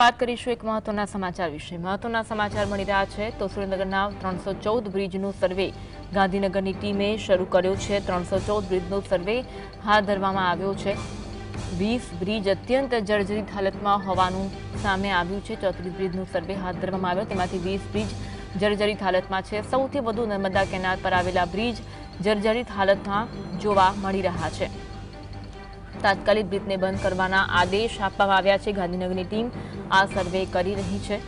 વાત કરીશું એક મહત્વના સમાચાર વિશે. મહત્વના સમાચાર મળી રહ્યા છે. તો સુરેન્દ્રનગરના ત્રણસો ચૌદ બ્રિજનું સર્વે ગાંધીનગરની ટીમે શરૂ કર્યો છે. ત્રણસો ચૌદ બ્રિજનો સર્વે હાથ ધરવામાં આવ્યો છે. વીસ બ્રિજ અત્યંત જર્જરિત હાલતમાં હોવાનું સામે આવ્યું છે. ચોત્રીસ બ્રિજનું સર્વે હાથ ધરવામાં આવ્યો. તેમાંથી વીસ બ્રિજ જર્જરિત હાલતમાં છે. સૌથી વધુ નર્મદા કેનાલ પર આવેલા બ્રિજ જર્જરિત હાલતમાં જોવા મળી રહ્યા છે. તાત્કાલિક બ્રિજને બંધ કરવાના આદેશ આપવામાં આવ્યા છે. ગાંધીનગરની ટીમ આ સર્વે કરી રહી છે.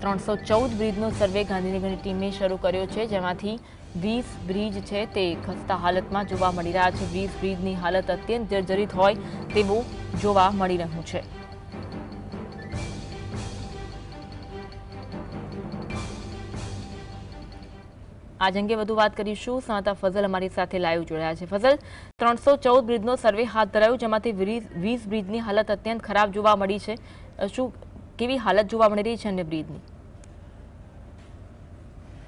ત્રણસો ચૌદ બ્રિજનો સર્વે ગાંધીનગરની ટીમે શરૂ કર્યો છે, જેમાંથી વીસ બ્રિજ છે તે ખસ્તા હાલતમાં જોવા મળી રહ્યા છે. વીસ બ્રિજની હાલત અત્યંત જર્જરિત હોય તેવું જોવા મળી રહ્યું છે. આજ અંગે વધુ વાત કરીશું. સાંતા ફઝલ અમારી સાથે લાઈવ જોડાયા છે. ફઝલ, ત્રણસો ચૌદ બ્રિજનો સર્વે હાથ ધરાયો, જેમાંથી વીસ- બ્રિજની હાલત અત્યંત ખરાબ જોવા મળી છે. શું, કેવી હાલત જોવા મળી રહી છે અન્ય બ્રિજની?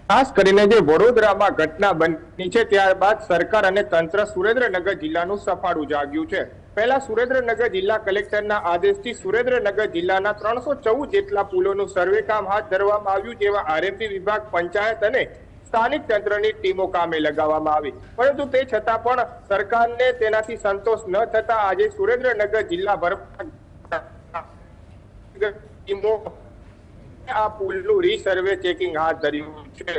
ખાસ કરીને જે વડોદરામાં ઘટના બની છે, ત્યારબાદ સરકાર અને તંત્ર સુરેન્દ્રનગર જિલ્લાનું સફાળું જાગ્યું છે. પહેલા સુરેન્દ્રનગર જિલ્લા કલેક્ટરના આદેશથી સુરેન્દ્રનગર જિલ્લાના ત્રણસો ચૌદ જેટલા પુલોનું સર્વે કામ હાથ ધરવામાં આવ્યું, જેમાં આરએમપી વિભાગ, પંચાયત અને સ્થાનિક તંત્રની ટીમો કામે લગાવવામાં આવી. પરંતુ તે છતાં પણ સરકારને તેનાથી સંતોષ ન થતા આજે સુરેન્દ્રનગર જિલ્લાભરમાં ટીમો આ પુલનું રીસર્વે ચેકિંગ હાથ ધર્યું છે.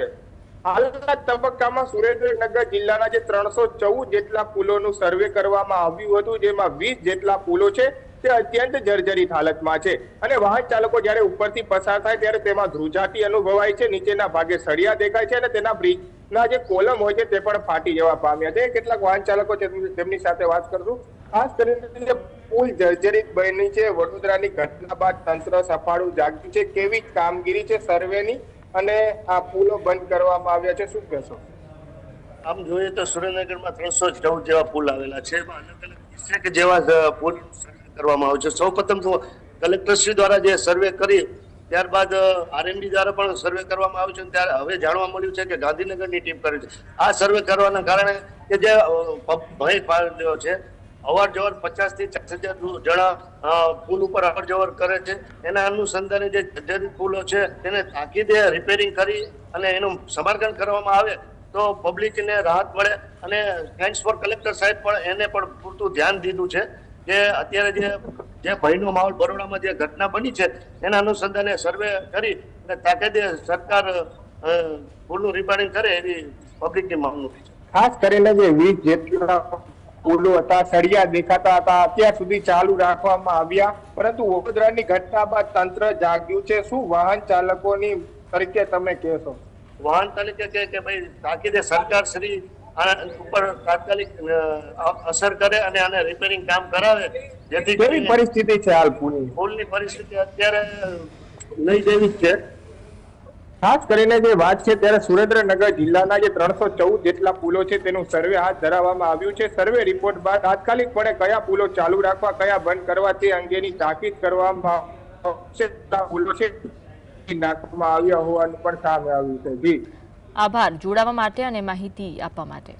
હાલના તબક્કામાં સુરેન્દ્રનગર જિલ્લાના જે ત્રણસો ચૌદ જેટલા પુલોનું સર્વે કરવામાં આવ્યું હતું, જેમાં વીસ જેટલા પુલો છે તે અત્યંત જર્જરિત હાલતમાં છે. અને વાહન ચાલકો જ્યારે ઉપરથી પસાર થાય ત્યારે તેમાં ધ્રુજાટી અનુભવાય છે, નીચેના ભાગે સળિયા દેખાય છે અને તેના બ્રિજના જે કોલમ હોય છે તે પણ ફાટી જવા પામ્યા છે. કેટલાક વાહન ચાલકો તેમની સાથે વાત કરશું. ખાસ કરીને પુલ જર્જરિત બની છે, વડોદરાની ઘટના બાદ તંત્ર સફાળું જાગ્યું છે. કેવી કામગીરી છે સર્વેની અને આ પુલો બંધ કરવામાં આવ્યા છે, શું કહેશો? આમ જોઈએ તો સુરેન્દ્રનગરમાં ત્રણસો ચૌદ જેવા પુલ આવેલા છે. એમાં અલગ અલગ જેવા પુલ કરવામાં આવે છે. સૌ પ્રથમ તો કલેક્ટરશ્રી દ્વારા જે સર્વે કરી, ત્યારબાદ આરએમડી દ્વારા પણ સર્વે કરવામાં આવ્યું છે ત્યારે હવે જાણવા મળ્યું છે કે ગાંધીનગરની ટીમ કરે છે. આ સર્વે કરવાના કારણે કે જે ભય પાડ્યો છે અવાર જવર પચાસથી ચાલીસ હજાર જણા પુલ ઉપર અવર જવર કરે છે. એના અનુસંધાને જે જર્જરિત પુલો છે, તેને તાકીદે રિપેરિંગ કરી અને એનું સમારકામ કરવામાં આવે તો પબ્લિકને રાહત મળે અને થેન્ક્સ ફોર કલેક્ટર સાહેબ પણ એને પણ પૂરતું ધ્યાન દીધું છે. કે અત્યારે જે જે ભયનો માહોલ બરોડામાં જે ઘટના બની છે એના અનુસંધાને સર્વે કરી અને તાકીદે સરકાર પુલનું રિપેરિંગ કરે એવી પબ્લિકની માંગણી છે. ખાસ કરીને જે વીસ જેટલા પુલો હતા સળિયા દેખાતા હતા અત્યાર સુધી ચાલુ રાખવામાં આવ્યા પરંતુ વડોદરાની ઘટના બાદ તંત્ર જાગ્યું છે. શું વાહન ચાલકોની તરીકે તમે કહેશો? વાહન તરીકે કે કે ભાઈ તાકીદે સરકાર શ્રી ઉપર તાત્કાલિક અસર કરે અને આને રિપેરિંગ કામ કરાવે જેથી કેવી પરિસ્થિતિ છે હાલ પુલની પુલની પરિસ્થિતિ અત્યારે નહીં જેવી છે. ખાસ કરીને જે વાત છે ત્યારે સુરેન્દ્રનગર જિલ્લાના જે ત્રણસો ચૌદ જેટલા પુલો છે તેનું સર્વે હાથ ધરાવવામાં આવ્યું છે. સર્વે રિપોર્ટ બાદ તાત્કાલિકપણે કયા પુલો ચાલુ રાખવા કયા બંધ કરવા તે અંગેની તાકીદ કરવામાં આવશે. પુલો છે નાખવામાં આવ્યા હોવાનું પણ સામે આવ્યું છે. જી. આભાર. જોડાવા માટે અને માહિતી આપવા માટે.